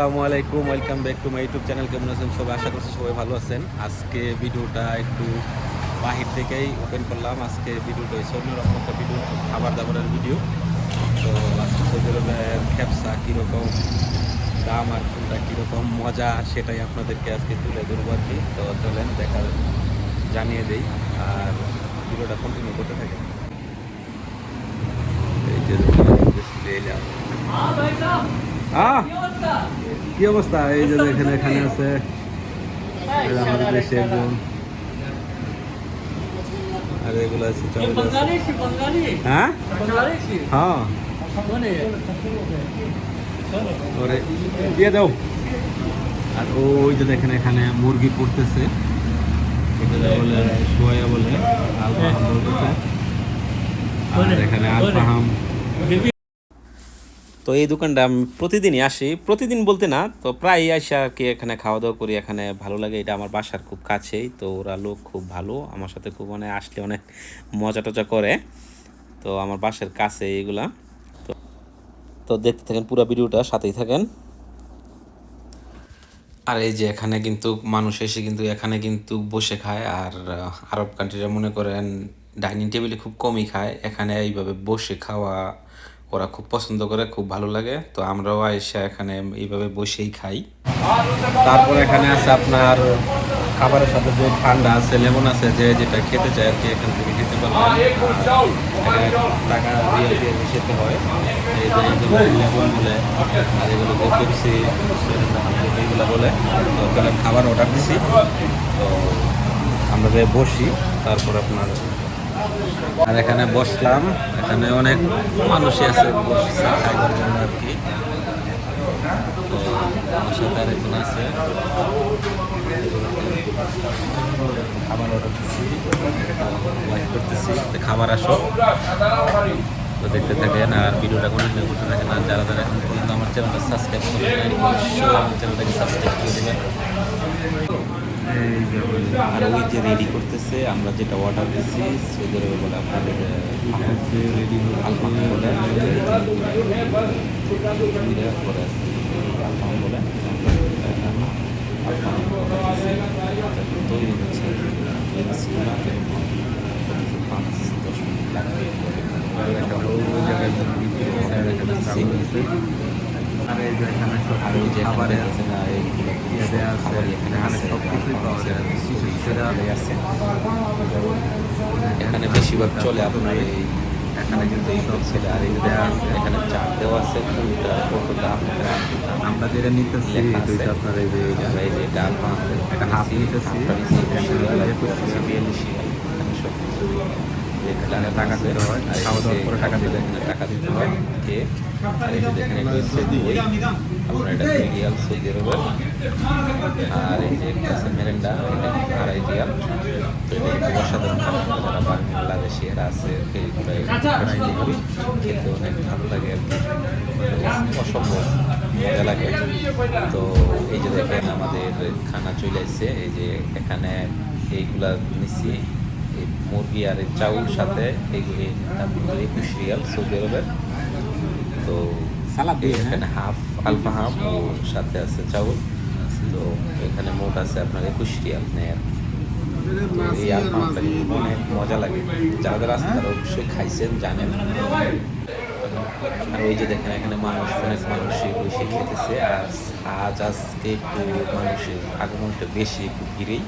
আসসালামু আলাইকুম welcome back to my YouTube channel কেমন আছেন সবাই? আশা করছি সবাই ভালো আছেন। আজকে ভিডিওটা একটু বাহির থেকেই ওপেন করলাম। আজকে ভিডিওটা হচ্ছে অন্যরকম একটা ভিডিও খাবার দাবারের ভিডিও। তো আজকে সৌদি আরবের খেপসা কীরকম দাম আর কোনটা কীরকম মজা সেটাই আপনাদেরকে আজকে তুলে ধরবো আর কি। তো চলেন দেখা জানিয়ে দেই। আর ভিডিওটা কন্টিনিউ করতে থাকে। এই যে। আহ! কি অবস্থা? এই যে এখানে এখানে আছে আমাদের দেশে একজন। আর এগুলো আছে হ্যাঁ? হ্যাঁ। দিয়ে দাও। আর ওই যে দেখেন এখানে মুরগি পড়তেছে। বলে সোয়া বলে আলফাহাম এখানে আলফাহাম। তো এই দোকানটা আমি প্রতিদিনই আসি। প্রতিদিন বলতে না, তো প্রায় আসি আর কি এখানে খাওয়া দাওয়া করি, এখানে ভালো লাগে। এটা আমার বাসার খুব কাছেই, তো ওরা লোক খুব ভালো। আমার সাথে খুব মানে আসলে অনেক মজা টজা করে। তো আমার বাসার কাছে এইগুলা। তো তো দেখতে থাকেন পুরো ভিডিওটা, সাথেই থাকেন। আর এই যে এখানে কিন্তু মানুষ এসে কিন্তু এখানে কিন্তু বসে খায়। আর আরব কান্ট্রিরা মনে করেন ডাইনিং টেবিলে খুব কমই খায়। এখানে এইভাবে বসে খাওয়া ওরা খুব পছন্দ করে, খুব ভালো লাগে। তো আমরাও আইসা এখানে এইভাবে বসেই খাই। তারপর এখানে আছে আপনার খাবারের সাথে যে ঠান্ডা আছে, লেমন আছে, যে যেটা খেতে চায় আর কি, এখান থেকে খেতে পারবেন টাকা দিয়ে দিয়ে খেতে হয়। লেমন বলে, আর এগুলো বলে, তো ওখানে খাবার অর্ডার দিছি। তো আমরা যে বসি, তারপর আপনার আর এখানে বসলাম। এখানে অনেক মানুষই আছে খাবার আসো। তো দেখতে থাকেন, আর ভিডিওটা কন্টিনিউ করতে থাকেন। আর যারা যারা এখন পর্যন্ত আমার চ্যানেলটা সাবস্ক্রাইব করেন অবশ্যই আমার চ্যানেলটাকে সাবস্ক্রাইব করে দেবেন। আর ওই যে রেডি করতেছে আমরা যেটা অর্ডার দিচ্ছি সৌদি আরবে বলে আপনাদের আলফাম বলে করে বলে তৈরি হচ্ছে পাঁচ দশ মিনিট লাগবে। আর এই যে এখানে আর ওই যে খাবারে খাবারে আছে না এইগুলো এখানে এখানে আছে সব কিছুই পাওয়া যায়। সেটা আছে এখানে বেশিরভাগ চলে আপনার এই এখানে কিন্তু এই সব ছেলে আর এই এখানে চার দেওয়া আছে কোনটা এখানে দাম আমরা যেটা নিতেছি দুইটা আপনার এই যে এই যে ডাল ভাত একটা হাফ নিতেছি। বিয়াল্লিশ এখানে সব কিছু এখানে টাকা দিতে হয়, খাওয়া দাওয়ার পরে টাকা হয়। এখানে টাকা দিতে হয় খেয়ে আর এই যে এটা হচ্ছে দই আপনার এটা দুই রিয়াল সৌদি আরবের আর এই যে একটা আছে মেরেন্ডা এটা কিন্তু আড়াই রিয়াল তো এটা কিন্তু অসাধারণ যারা বাংলাদেশি এরা আছে পছন্দ করি খেতে অনেক ভালো লাগে আর কি। অসম্ভব মজা লাগে। তো এই যে দেখেন আমাদের খানা চলে আসছে এই যে এখানে এইগুলা নিচ্ছি এই চাউল সাথে এগুলি দাম কিন্তু একুশ রিয়াল সৌদি আরবের। তো হ্যাঁ? এখানে হাফ আলফা হাফ ও সাথে আছে চাউল। তো এখানে মোট আছে আপনার একুশ রিয়াল নেয় আর এই আলফামটা কিন্তু অনেক মজা লাগে। যারা যারা আছেন তারা অবশ্যই খাইছেন জানেন। আর ওই যে দেখেন এখানে মানুষ অনেক মানুষই বসে খেতেছে। আর আজ আজকে একটু মানুষের আগমনটা বেশি একটু ভিড়েই।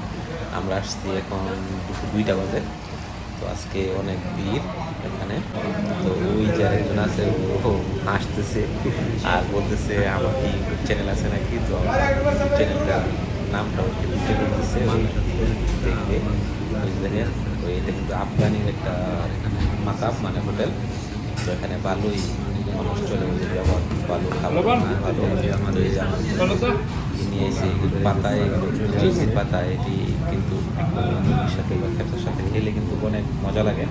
আমরা আসছি এখন দুপুর দুইটা বাজে। তো আজকে অনেক ভিড় এখানে। তো ওই যে একজন আছে, ও হাসতেছে আর বলতেছে, আমার কি ইউটিউব চ্যানেল আছে নাকি? তো চ্যানেলটা নামটা ওকে দিতে বলতেছে দেখবে। দেখেন, ওই এটা কিন্তু আফগানির একটা মাতাব মানে হোটেল। তো এখানে ভালোই মানুষ চলে ওদের ব্যবহার ভালো খাবার ভালো। আমাদের নিয়ে এসে এগুলো পাতায় এগুলো তুলসীর পাতায় এটি কিন্তু সাথে বা খেতের সাথে খেলে কিন্তু অনেক মজা লাগে।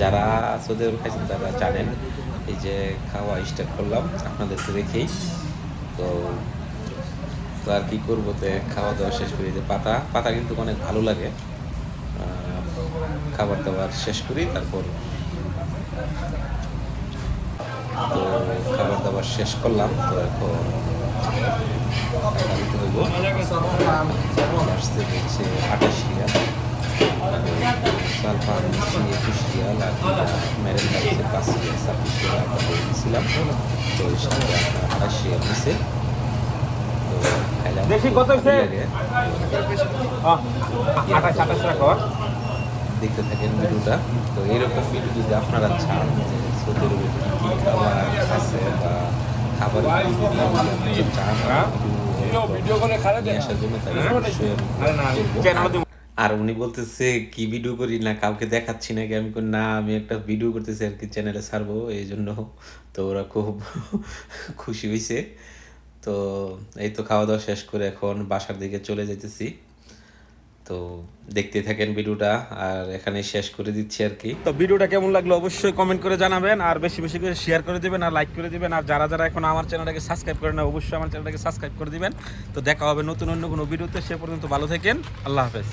যারা সৌদি আরব খাইছেন তারা জানেন এই যে খাওয়া স্টার্ট করলাম আপনাদের আপনাদেরকে রেখেই তো তো আর কী করব তো খাওয়া দাওয়া শেষ করি। যে পাতা পাতা কিন্তু অনেক ভালো লাগে। খাবার দাবার শেষ করি তারপর তো খাবার দাবার শেষ করলাম তো এখন দিতে হইব। আসছে হচ্ছে আঠাশ রিয়াল। সালফান একুশ রিয়াল আর মেরেন লাগছে পাঁচ রিয়াল ছাব্বিশ রিয়াল আমরা দিয়েছিলাম তো ওই সাথে আপনার আঠাশ রিয়াল নিছে। তো খাইলাম। কত লাগে। আঠাশ আঠাশ টাকা দেখতে থাকেন ভিডিওটা। তো এইরকম ভিডিও যদি আপনারা চান যে সৌদি আরবে কী কী খাবার আছে বা খাবার চান। আর উনি বলতেছে কি ভিডিও করি না কাউকে দেখাচ্ছি নাকি? আমি না আমি একটা ভিডিও করতেছি আর কি চ্যানেলে ছাড়বো এই জন্য তো ওরা খুব খুশি হয়েছে তো এই তো খাওয়া দাওয়া শেষ করে এখন বাসার দিকে চলে যেতেছি তো দেখতে থাকেন ভিডিওটা, আর এখানে শেষ করে দিচ্ছি আর কি। তো ভিডিওটা কেমন লাগল অবশ্যই কমেন্ট করে জানাবেন, আর বেশি বেশি করে শেয়ার করে দিবেন, আর লাইক করে দিবেন, আর যারা যারা এখন আমার চ্যানেলটাকে সাবস্ক্রাইব করে না অবশ্যই আমার চ্যানেলটাকে সাবস্ক্রাইব করে দিবেন। তো দেখা হবে নতুন অন্য কোনো ভিডিওতে, সে পর্যন্ত ভালো থাকেন, আল্লাহ হাফেজ।